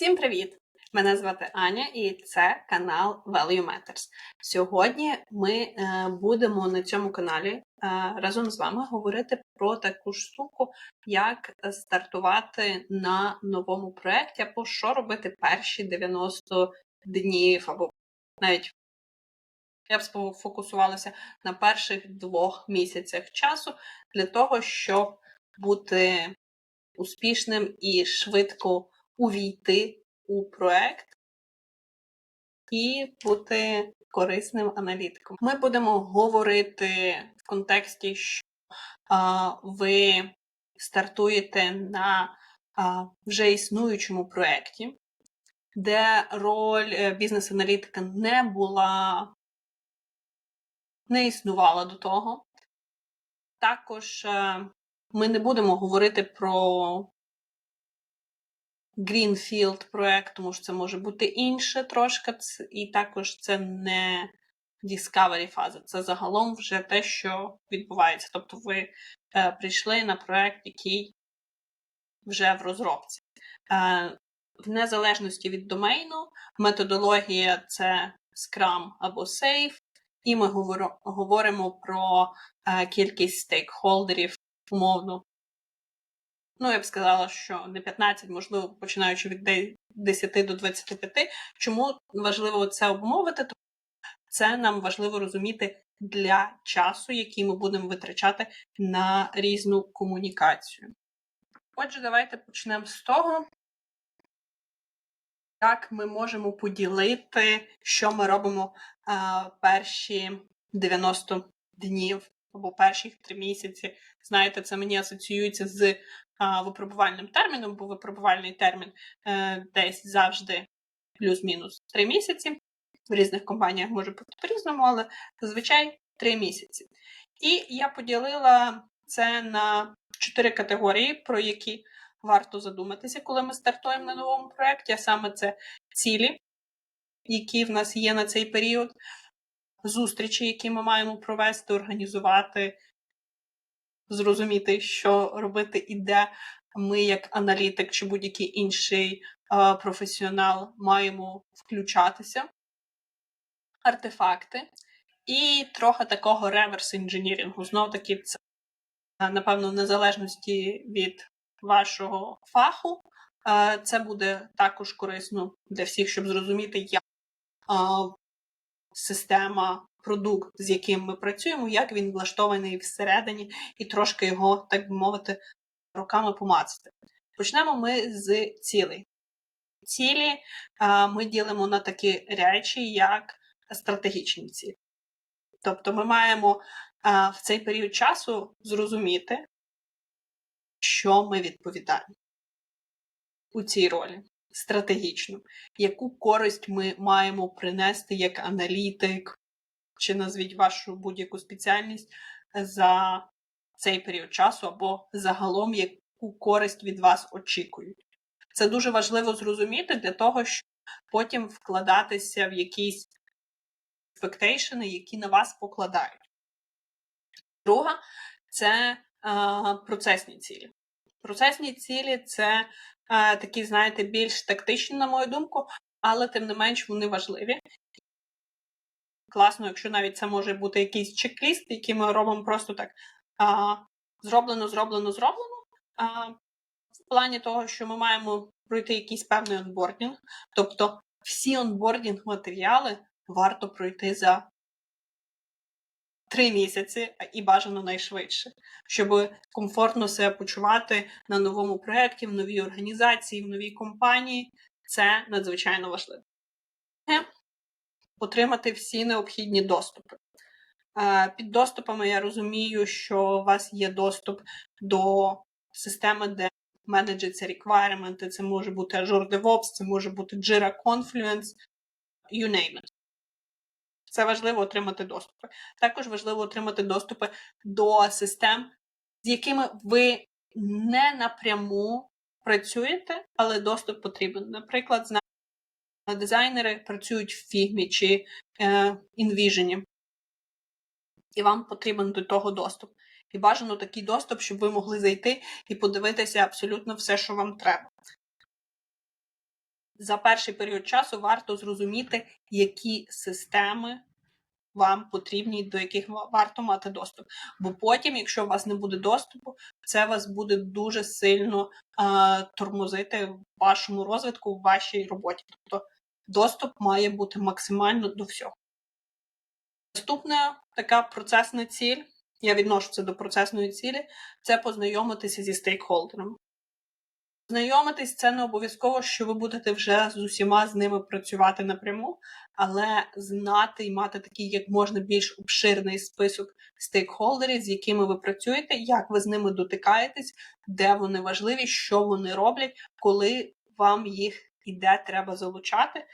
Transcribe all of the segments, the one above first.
Всім привіт! Мене звати Аня, і це канал Value Matters. Сьогодні ми е, будемо на цьому каналі е, разом з вами говорити про таку штуку, як стартувати на новому проєкті, або що робити перші 90 днів, або навіть я б сфокусувалася на перших двох місяцях часу для того, щоб бути успішним і швидко увійти у проект і бути корисним аналітиком. Ми будемо говорити в контексті, що а, ви стартуєте на а, вже існуючому проєкті, де роль е, бізнес-аналітика не була, не існувала до того. Також е, ми не будемо говорити про Greenfield проект, тому що це може бути інше трошки, і також це не Discovery фаза, це загалом вже те, що відбувається. Тобто ви е, прийшли на проект, який вже в розробці. Е, в незалежності від домейну, методологія це Scrum або Safe, і ми говоримо про е, кількість стейкхолдерів, умовно, ну я б сказала, що не 15, можливо, починаючи від 10 до 25. Чому важливо це обмовити? Тому це нам важливо розуміти для часу, який ми будемо витрачати на різну комунікацію. Отже, давайте почнемо з того, як ми можемо поділити, що ми робимо а, перші 90 днів або перших три місяці. Знаєте, це мені асоціюється з випробувальним терміном, бо випробувальний термін е, десь завжди плюс-мінус 3 місяці. В різних компаніях може бути по-різному, але зазвичай 3 місяці. І я поділила це на 4 категорії, про які варто задуматися, коли ми стартуємо на новому проєкті, а саме це цілі, які в нас є на цей період, зустрічі, які ми маємо провести, організувати зрозуміти, що робити і де ми, як аналітик чи будь-який інший професіонал, маємо включатися, артефакти, і трохи такого реверс інженірингу. Знов таки, це, напевно, в незалежності від вашого фаху. Це буде також корисно для всіх, щоб зрозуміти, як система продукт, з яким ми працюємо, як він влаштований всередині, і трошки його, так би мовити, руками помацати. Почнемо ми з цілей. Цілі ми ділимо на такі речі, як стратегічні цілі. Тобто ми маємо в цей період часу зрозуміти, що ми відповідаємо у цій ролі стратегічно, яку користь ми маємо принести як аналітик, чи назвіть вашу будь-яку спеціальність за цей період часу, або загалом яку користь від вас очікують. Це дуже важливо зрозуміти для того, щоб потім вкладатися в якісь expectation, які на вас покладають. Друга це а, процесні цілі. Процесні цілі це а, такі, знаєте, більш тактичні, на мою думку, але тим не менш вони важливі класно, якщо навіть це може бути якийсь чек-ліст, який ми робимо просто так а, зроблено, зроблено, зроблено. А, В плані того, що ми маємо пройти якийсь певний онбордінг. Тобто всі онбордінг матеріали варто пройти за три місяці і бажано найшвидше, щоб комфортно себе почувати на новому проєкті, в новій організації, в новій компанії. Це надзвичайно важливо отримати всі необхідні доступи. Е, під доступами я розумію, що у вас є доступ до системи, де менеджаться requirement, це може бути Azure DevOps, це може бути Jira Confluence, you name it. Це важливо отримати доступи. Також важливо отримати доступи до систем, з якими ви не напряму працюєте, але доступ потрібен. Наприклад, дизайнери працюють в фігмі чи інвіжені, і вам потрібен до того доступ. І бажано такий доступ, щоб ви могли зайти і подивитися абсолютно все, що вам треба. за перший період часу варто зрозуміти, які системи вам потрібні, до яких варто мати доступ. Бо потім, якщо у вас не буде доступу, це вас буде дуже сильно а, тормозити в вашому розвитку, в вашій роботі. Тобто доступ має бути максимально до всього. Наступна така процесна ціль, я відношу це до процесної цілі, це познайомитися зі стейкхолдерами. Знайомитись це не обов'язково, що ви будете вже з усіма з ними працювати напряму, але знати і мати такий як можна більш обширний список стейкхолдерів, з якими ви працюєте, як ви з ними дотикаєтесь, де вони важливі, що вони роблять, коли вам їх і де треба залучати.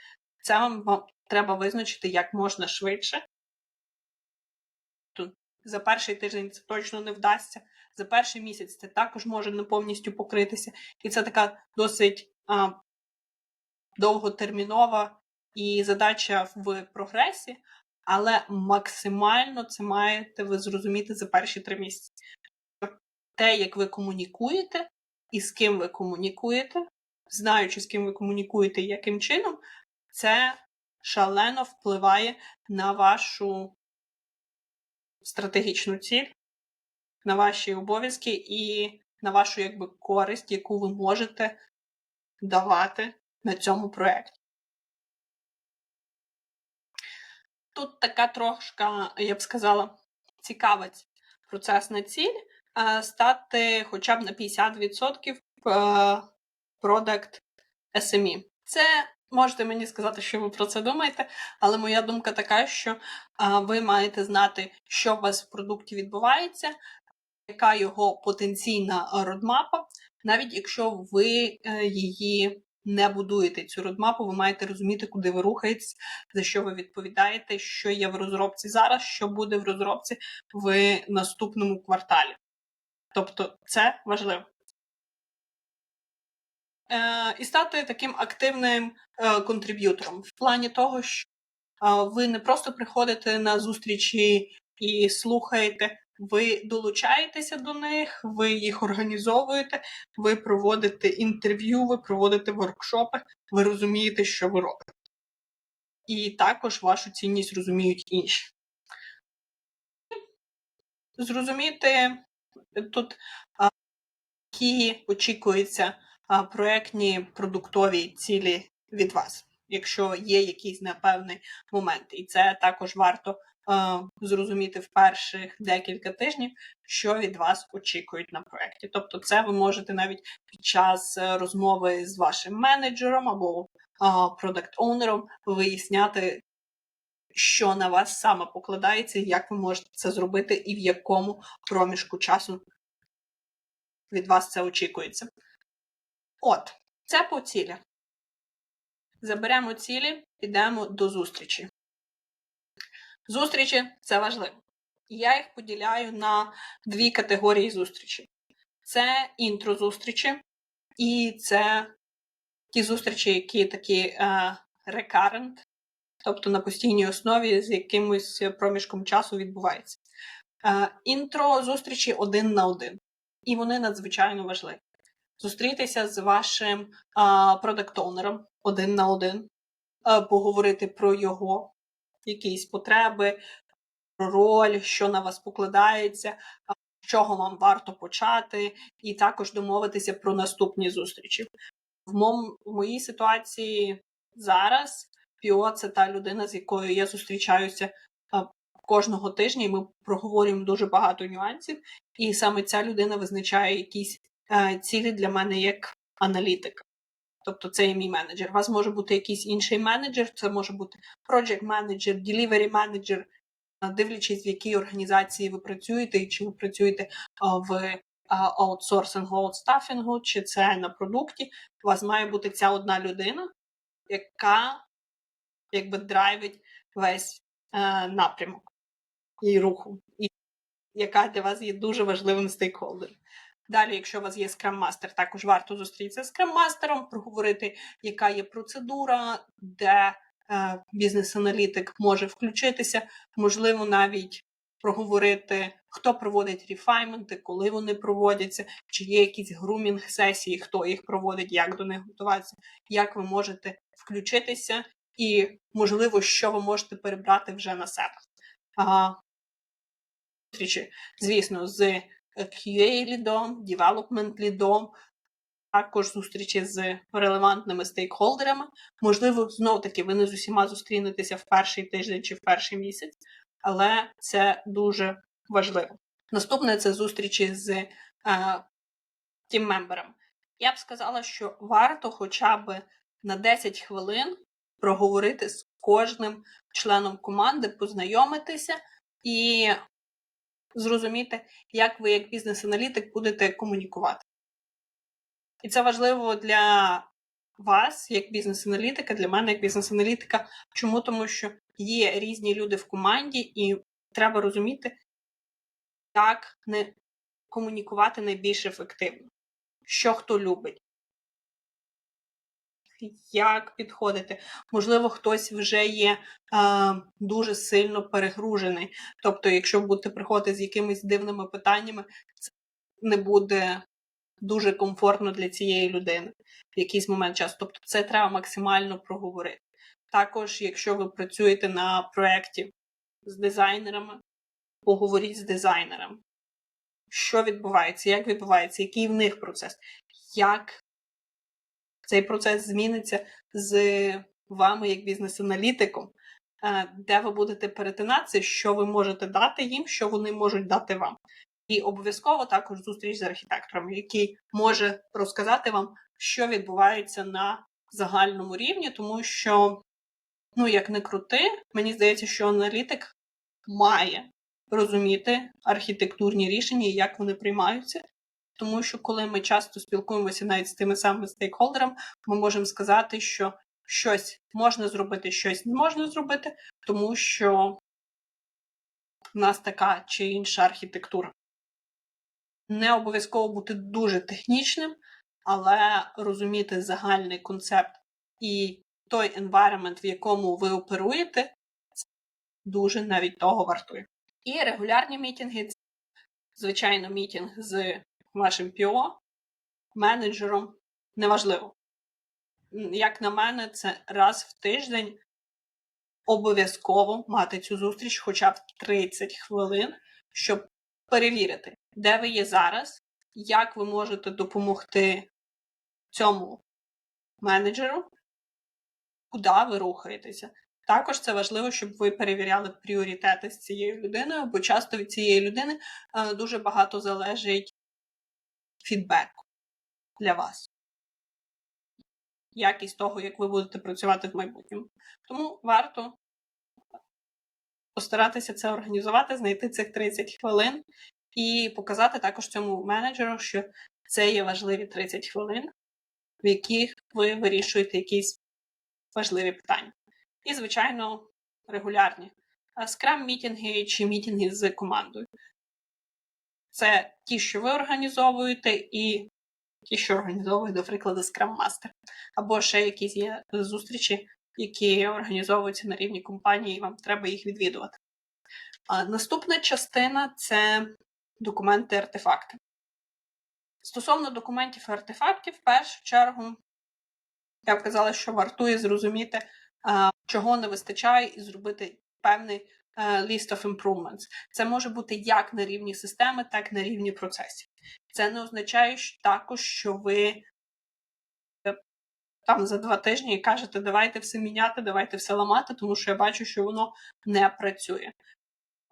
Це вам, вам треба визначити як можна швидше. За перший тиждень це точно не вдасться. За перший місяць це також може не повністю покритися. І це така досить а, довготермінова і задача в прогресі, але максимально це маєте ви зрозуміти за перші три місяці. Те, як ви комунікуєте і з ким ви комунікуєте, знаючи, з ким ви комунікуєте і яким чином, це шалено впливає на вашу стратегічну ціль, на ваші обов'язки і на вашу якби користь, яку ви можете давати на цьому проєкті. Тут така трошка, я б сказала, цікава процесна ціль стати хоча б на 50% е, продакт SME. Це можете мені сказати, що ви про це думаєте, але моя думка така, що ви маєте знати, що у вас в продукті відбувається, яка його потенційна родмапа. Навіть якщо ви е, її не будуєте, цю родмапу, ви маєте розуміти, куди ви рухаєтесь, за що ви відповідаєте, що є в розробці зараз, що буде в розробці в наступному кварталі. Тобто це важливо. Е, і стати таким активним е, контриб'ютором в плані того, що е, ви не просто приходите на зустрічі і слухаєте, ви долучаєтеся до них, ви їх організовуєте, ви проводите інтерв'ю, ви проводите воркшопи, ви розумієте, що ви робите. І також вашу цінність розуміють інші. Зрозуміти тут, а, які очікуються а, проектні продуктові цілі від вас, якщо є якийсь непевний момент. І це також варто зрозуміти в перших декілька тижнів, що від вас очікують на проєкті. Тобто, це ви можете навіть під час е, розмови з вашим менеджером або продакт-оунером виясняти, що на вас саме покладається, як ви можете це зробити, і в якому проміжку часу від вас це очікується. От, це по цілях. Заберемо цілі, підемо до зустрічі. Зустрічі це важливо. Я їх поділяю на дві категорії зустрічі: це інтро-зустрічі, і це ті зустрічі, які такі е, recurrent, тобто на постійній основі з якимось проміжком часу відбувається. Е, інтро зустрічі один на один, і вони надзвичайно важливі. Зустрітися з вашим продакт-оунером один на один, поговорити про його якісь потреби, роль, що на вас покладається, чого вам варто почати, і також домовитися про наступні зустрічі. В, мом, в моїй ситуації зараз Піо це та людина, з якою я зустрічаюся кожного тижня, і ми проговорюємо дуже багато нюансів. І саме ця людина визначає якісь е, цілі для мене як аналітика. Тобто це є мій менеджер. У вас може бути якийсь інший менеджер, це може бути project менеджер, delivery менеджер, дивлячись, в якій організації ви працюєте, і чи ви працюєте в а, аутсорсингу, аутстафінгу, чи це на продукті. У вас має бути ця одна людина, яка якби драйвить весь е, напрямок і руху, і яка для вас є дуже важливим стейкхолдером. Далі, якщо у вас є скрам-мастер, також варто зустрітися з скрам-мастером, проговорити, яка є процедура, де е, бізнес-аналітик може включитися, можливо, навіть проговорити, хто проводить рефайменти, коли вони проводяться, чи є якісь грумінг сесії, хто їх проводить, як до них готуватися, як ви можете включитися, і, можливо, що ви можете перебрати вже на себе. А, зустрічі, звісно, з QA-лідом, девелопмент-лідом, також зустрічі з релевантними стейкхолдерами. Можливо, знов таки ви не з усіма зустрінетеся в перший тиждень чи в перший місяць, але це дуже важливо. Наступне це зустрічі з е, тіммемберами. Я б сказала, що варто хоча б на 10 хвилин проговорити з кожним членом команди, познайомитися і зрозуміти, як ви, як бізнес-аналітик, будете комунікувати. І це важливо для вас, як бізнес-аналітика, для мене як бізнес-аналітика. Чому? Тому що є різні люди в команді, і треба розуміти, як не комунікувати найбільш ефективно, що хто любить. Як підходити? Можливо, хтось вже є е, дуже сильно перегружений. Тобто, якщо будете приходити з якимись дивними питаннями, це не буде дуже комфортно для цієї людини в якийсь момент часу. Тобто, це треба максимально проговорити. Також, якщо ви працюєте на проєкті з дизайнерами, поговоріть з дизайнерами. Що відбувається, як відбувається, який в них процес, як цей процес зміниться з вами як бізнес-аналітиком, де ви будете перетинатися, що ви можете дати їм, що вони можуть дати вам. І обов'язково також зустріч з архітектором, який може розказати вам, що відбувається на загальному рівні, тому що, ну, як не крути, мені здається, що аналітик має розуміти архітектурні рішення і як вони приймаються. Тому що коли ми часто спілкуємося навіть з тими самими стейкхолдерами, ми можемо сказати, що щось можна зробити, щось не можна зробити, тому що в нас така чи інша архітектура. Не обов'язково бути дуже технічним, але розуміти загальний концепт і той environment, в якому ви оперуєте, це дуже навіть того вартує. І регулярні мітинги це, звичайно, мітинг з вашим ПІО, менеджером, неважливо. Як на мене, це раз в тиждень обов'язково мати цю зустріч хоча б 30 хвилин, щоб перевірити, де ви є зараз, як ви можете допомогти цьому менеджеру, куди ви рухаєтеся. Також це важливо, щоб ви перевіряли пріоритети з цією людиною, бо часто від цієї людини е, дуже багато залежить фідбеку для вас. Якість того, як ви будете працювати в майбутньому. Тому варто постаратися це організувати, знайти цих 30 хвилин і показати також цьому менеджеру, що це є важливі 30 хвилин, в яких ви вирішуєте якісь важливі питання. І, звичайно, регулярні скрам-мітінги чи мітінги з командою. Це ті, що ви організовуєте, і ті, що організовує, до прикладу, Scrum Master. Або ще якісь є зустрічі, які організовуються на рівні компанії, і вам треба їх відвідувати. А Наступна частина це документи артефакти. Стосовно документів і артефактів, в першу чергу, я б казала, що вартує зрозуміти, чого не вистачає, і зробити певний list of improvements. Це може бути як на рівні системи, так і на рівні процесів. Це не означає також, що ви е, там за два тижні кажете, давайте все міняти, давайте все ламати, тому що я бачу, що воно не працює.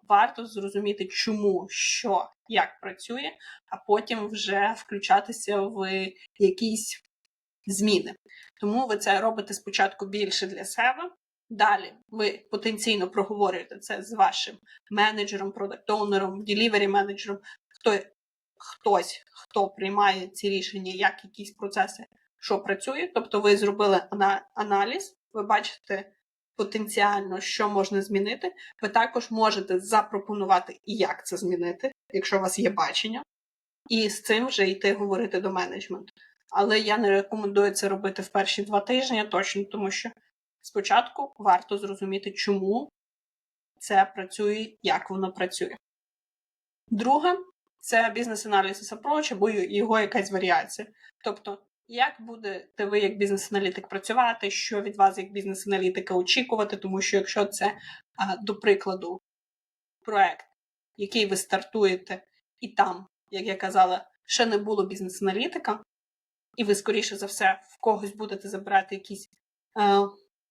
Варто зрозуміти, чому, що, як працює, а потім вже включатися в якісь зміни. Тому ви це робите спочатку більше для себе, Далі ви потенційно проговорюєте це з вашим менеджером, продакт-оунером, ділівері менеджером, хто, хтось, хто приймає ці рішення, як якісь процеси, що працює. Тобто ви зробили аналіз, ви бачите потенціально, що можна змінити. Ви також можете запропонувати, як це змінити, якщо у вас є бачення, і з цим вже йти говорити до менеджменту. Але я не рекомендую це робити в перші два тижні, точно, тому що. Спочатку варто зрозуміти, чому це працює, як воно працює. Друге це бізнес-аналіз approach або його якась варіація. Тобто, як будете ви як бізнес-аналітик працювати, що від вас як бізнес-аналітика очікувати, тому що якщо це, до прикладу, проект, який ви стартуєте, і там, як я казала, ще не було бізнес-аналітика, і ви, скоріше за все, в когось будете забирати якісь е,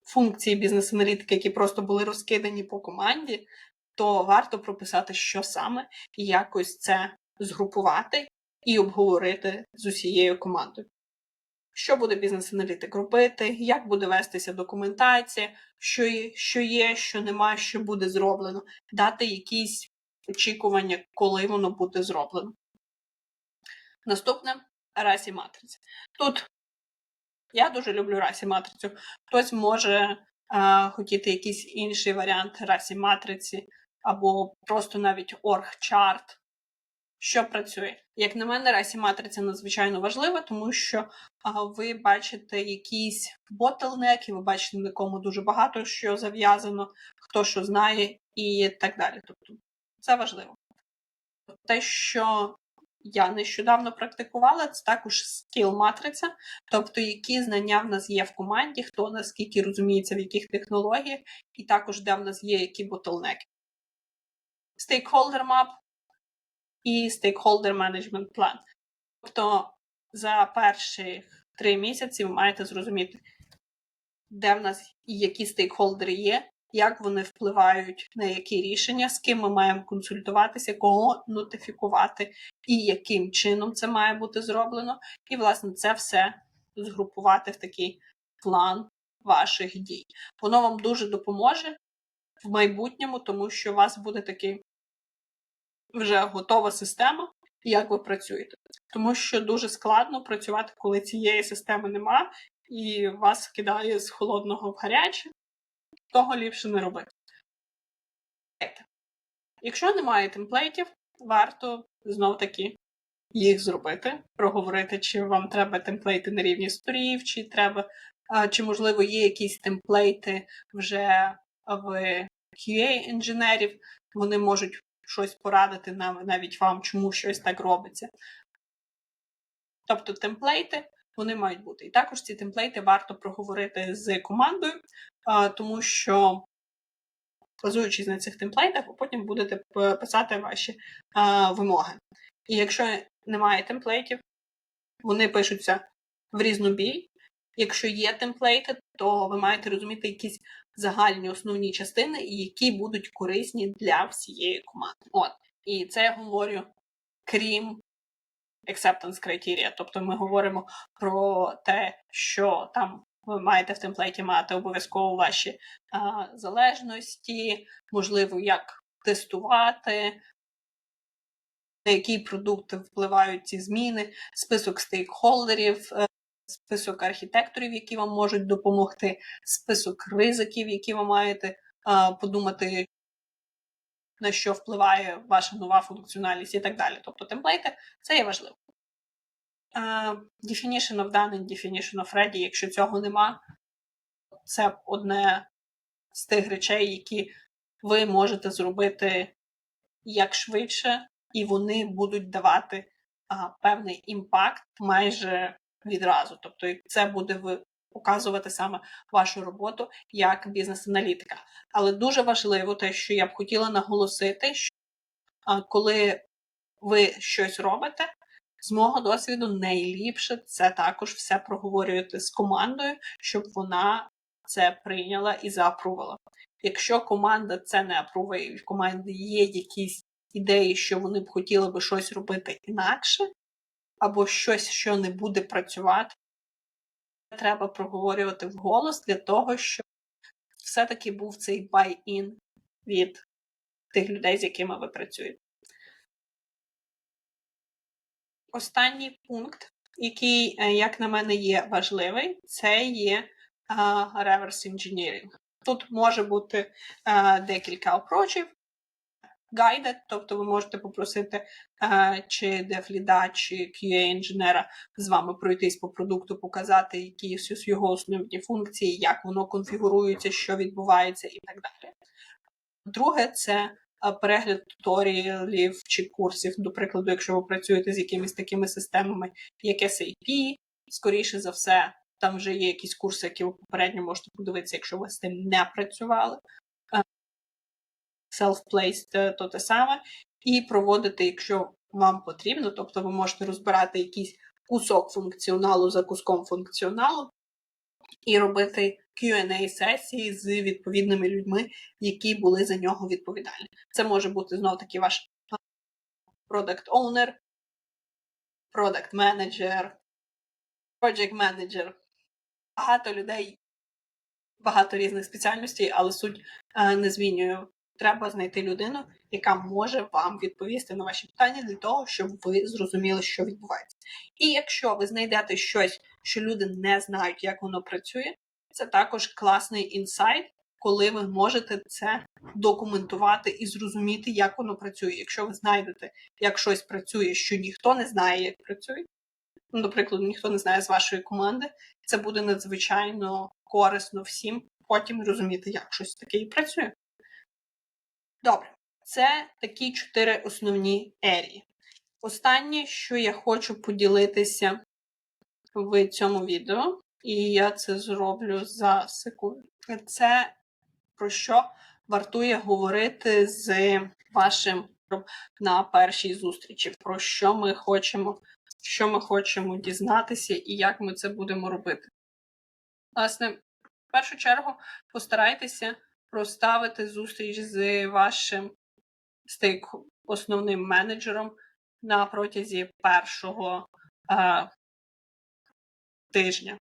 функції бізнес-аналітики, які просто були розкидані по команді, то варто прописати, що саме, і якось це згрупувати і обговорити з усією командою. Що буде бізнес-аналітик робити, як буде вестися документація, що є, що є, що нема, що буде зроблено, дати якісь очікування, коли воно буде зроблено. Наступне расі матриці. Тут я дуже люблю расі матрицю. Хтось може а, хотіти якийсь інший варіант расі матриці, або просто навіть орг-чарт. Що працює? Як на мене, расі матриця надзвичайно важлива, тому що а, ви бачите якісь ботлнеки, ви бачите, на кому дуже багато що зав'язано, хто що знає, і так далі. Тобто це важливо. Те, що я нещодавно практикувала, це також скіл-матриця, тобто які знання в нас є в команді, хто наскільки розуміється, в яких технологіях, і також де в нас є які ботлнеки. Stakeholder map і Stakeholder Management Plan. Тобто за перші три місяці ви маєте зрозуміти, де в нас які стейкхолдери є, як вони впливають на які рішення, з ким ми маємо консультуватися, кого нотифікувати, і яким чином це має бути зроблено. І, власне, це все згрупувати в такий план ваших дій. Воно вам дуже допоможе в майбутньому, тому що у вас буде такий вже готова система, як ви працюєте. Тому що дуже складно працювати, коли цієї системи нема, і вас кидає з холодного в гаряче, того ліпше не робити. Якщо немає темплейтів, варто знов таки їх зробити, проговорити, чи вам треба темплейти на рівні сторів, чи треба, чи, можливо, є якісь темплейти вже в QA-інженерів, вони можуть щось порадити навіть вам, чому щось так робиться. Тобто темплейти вони мають бути. І також ці темплейти варто проговорити з командою, тому що, базуючись на цих темплейтах, ви потім будете писати ваші вимоги. І якщо немає темплейтів, вони пишуться в різнобій. Якщо є темплейти, то ви маєте розуміти якісь загальні основні частини, які будуть корисні для всієї команди. От. І це я говорю крім acceptance criteria. Тобто ми говоримо про те, що там ви маєте в темплейті мати обов'язково ваші а, залежності, можливо, як тестувати. На який продукт впливають ці зміни, список стейкхолдерів, е, список архітекторів, які вам можуть допомогти, список ризиків, які ви маєте а, подумати, на що впливає ваша нова функціоналість і так далі. Тобто темплейти це є важливо. Uh, definition of done and definition of ready, якщо цього нема, це одне з тих речей, які ви можете зробити як швидше, і вони будуть давати а, певний імпакт майже відразу. Тобто, це буде показувати саме вашу роботу як бізнес-аналітика. Але дуже важливо те, що я б хотіла наголосити, що коли ви щось робите, з мого досвіду найліпше це також все проговорювати з командою, щоб вона це прийняла і заапрувала. Якщо команда це не апруває, і в команді є якісь ідеї, що вони б хотіли би щось робити інакше, або щось, що не буде працювати, треба проговорювати вголос для того, щоб все-таки був цей buy-in від тих людей, з якими ви працюєте. Останній пункт, який, е, як на мене, є важливий, це є reverse engineering. Тут може бути а, декілька опрочів, guided, тобто ви можете попросити чи дефліда, чи QA-інженера з вами пройтись по продукту, показати, які його основні функції, як воно конфігурується, що відбувається і так далі. Друге, це перегляд туторіалів чи курсів, до прикладу, якщо ви працюєте з якимись такими системами, як SAP, скоріше за все, там вже є якісь курси, які ви попередньо можете подивитися, якщо ви з тим не працювали. Self-placed е, то те саме, і проводити, якщо вам потрібно, тобто ви можете розбирати якийсь кусок функціоналу за куском функціоналу і робити Q&A сесії з відповідними людьми, які були за нього відповідальні. Це може бути знов таки ваш product owner, product manager, project manager. Багато людей, багато різних спеціальностей, але суть е, не змінює. Треба знайти людину, яка може вам відповісти на ваші питання для того, щоб ви зрозуміли, що відбувається. І якщо ви знайдете щось, що люди не знають, як воно працює, це також класний інсайт, коли ви можете це документувати і зрозуміти, як воно працює. Якщо ви знайдете, як щось працює, що ніхто не знає, як працює, ну, наприклад, ніхто не знає з вашої команди, це буде надзвичайно корисно всім потім розуміти, як щось таке і працює. Добре, це такі чотири основні ерії. Останнє, що я хочу поділитися в цьому відео, і я це зроблю за секунду. Це про що вартує говорити з вашим на першій зустрічі, про що ми хочемо, що ми хочемо дізнатися і як ми це будемо робити. Власне, в першу чергу постарайтеся проставити зустріч з вашим стейк основним менеджером на протязі першого е, тижня.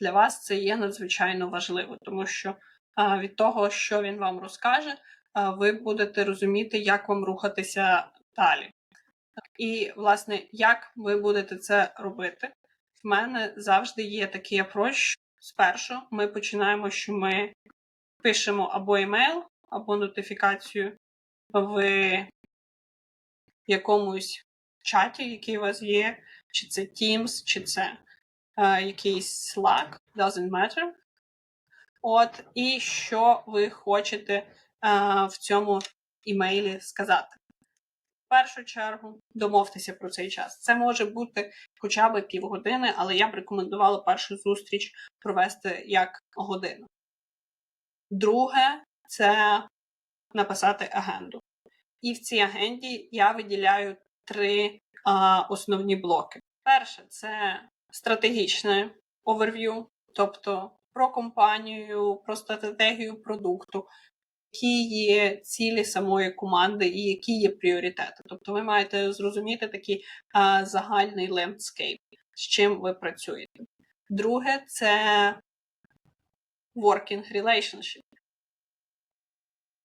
Для вас це є надзвичайно важливо, тому що е, від того, що він вам розкаже, е, ви будете розуміти, як вам рухатися далі. І, власне, як ви будете це робити? В мене завжди є такий апроч. Спершу ми починаємо, що ми пишемо або емейл, або нотифікацію в якомусь чаті, який у вас є, чи це Teams, чи це е, якийсь Slack, doesn't matter. От, і що ви хочете е, в цьому імейлі сказати. В першу чергу домовтеся про цей час. Це може бути хоча б півгодини, але я б рекомендувала першу зустріч провести як годину. Друге це написати агенду. І в цій агенді я виділяю три а, основні блоки. Перше це стратегічне оверв'ю, тобто про компанію, про стратегію продукту, які є цілі самої команди і які є пріоритети. Тобто ви маєте зрозуміти такий а, загальний лендскейп, з чим ви працюєте. Друге, це working relationship.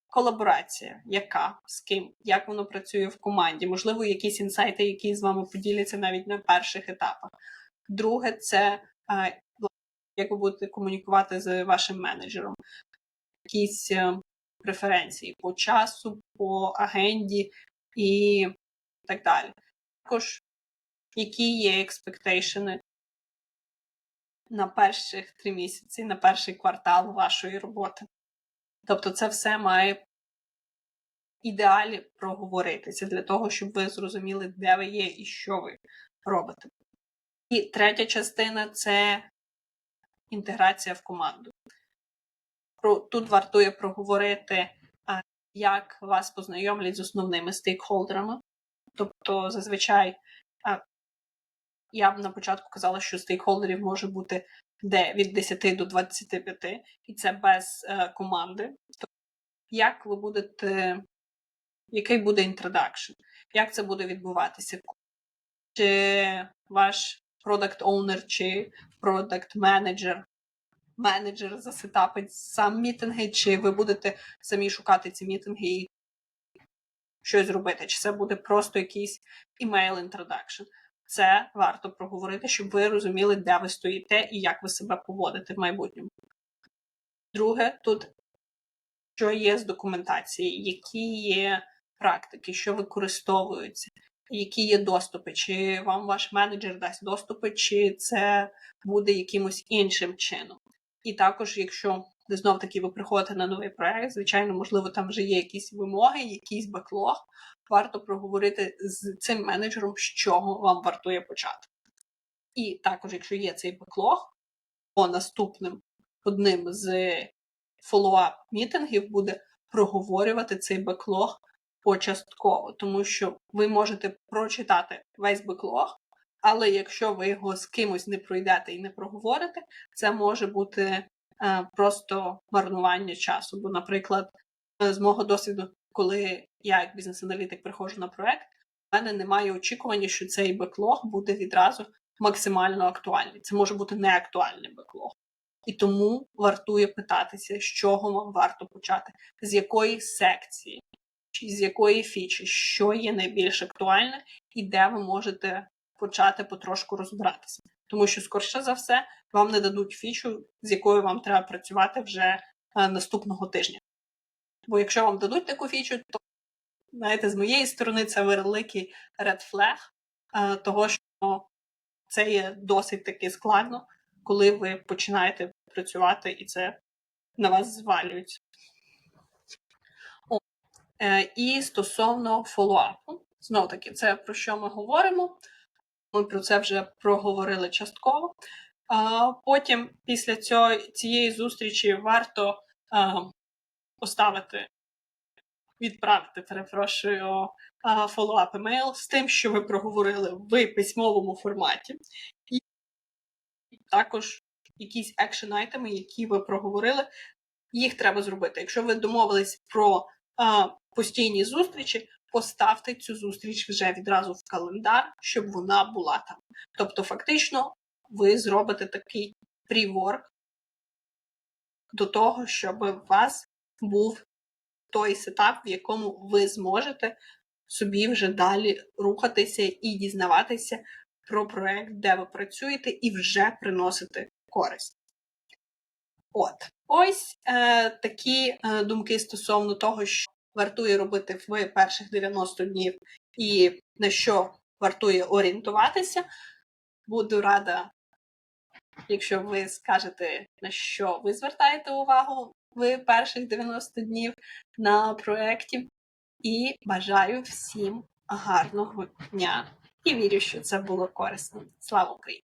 Колаборація, яка з ким, як воно працює в команді, можливо, якісь інсайти, які з вами поділяться навіть на перших етапах. Друге, це як ви будете комунікувати з вашим менеджером, якісь е, преференції по часу, по агенді і так далі. Також, які є експектейшени на перших три місяці, на перший квартал вашої роботи. Тобто, це все має ідеалі проговоритися для того, щоб ви зрозуміли, де ви є і що ви робите. І третя частина це інтеграція в команду. Тут вартує проговорити, як вас познайомлять з основними стейкхолдерами. Тобто, зазвичай я б на початку казала, що стейкхолдерів може бути де від 10 до 25, і це без е, команди. Тобто, як ви будете, який буде інтродакшн? Як це буде відбуватися? Чи ваш продакт оунер чи продакт менеджер менеджер засетапить сам мітинги, чи ви будете самі шукати ці мітинги і щось зробити? Чи це буде просто якийсь email introduction? Це варто проговорити, щоб ви розуміли, де ви стоїте і як ви себе поводите в майбутньому. Друге, тут що є з документації, які є практики, що використовуються, які є доступи, чи вам ваш менеджер дасть доступи, чи це буде якимось іншим чином. І також, якщо де знов таки ви приходите на новий проект. Звичайно, можливо, там вже є якісь вимоги, якийсь беклог. Варто проговорити з цим менеджером, з чого вам вартує почати. І також, якщо є цей беклог, по наступним одним з фоллоуап мітингів буде проговорювати цей беклог почастково, тому що ви можете прочитати весь беклог, але якщо ви його з кимось не пройдете і не проговорите, це може бути просто марнування часу. Бо, наприклад, е, з мого досвіду, коли я як бізнес-аналітик приходжу на проект, в мене немає очікування, що цей беклог буде відразу максимально актуальний. Це може бути неактуальний беклог. І тому вартує питатися, з чого вам варто почати, з якої секції, з якої фічі, що є найбільш актуальне, і де ви можете почати потрошку розбиратися. Тому що, скоріше за все, вам не дадуть фічу, з якою вам треба працювати вже е, наступного тижня. Бо якщо вам дадуть таку фічу, то знаєте, з моєї сторони це великий flag, е, того що це є досить таки складно, коли ви починаєте працювати і це на вас звалюється. Е, і стосовно фоллоуапу, знов таки, це про що ми говоримо. Ми про це вже проговорили частково. Потім, після цього, цієї зустрічі, варто поставити, відправити, перепрошую, follow-up email з тим, що ви проговорили в письмовому форматі, і також якісь екшен айтеми, які ви проговорили, їх треба зробити. Якщо ви домовились про постійні зустрічі, поставте цю зустріч вже відразу в календар, щоб вона була там. Тобто, фактично, ви зробите такий pre-work до того, щоб у вас був той сетап, в якому ви зможете собі вже далі рухатися і дізнаватися про проект, де ви працюєте, і вже приносити користь. От, ось е, такі е, думки стосовно того, що вартує робити в перших 90 днів і на що вартує орієнтуватися. Буду рада, якщо ви скажете, на що ви звертаєте увагу в перших 90 днів на проєкті. І бажаю всім гарного дня і вірю, що це було корисно. Слава Україні!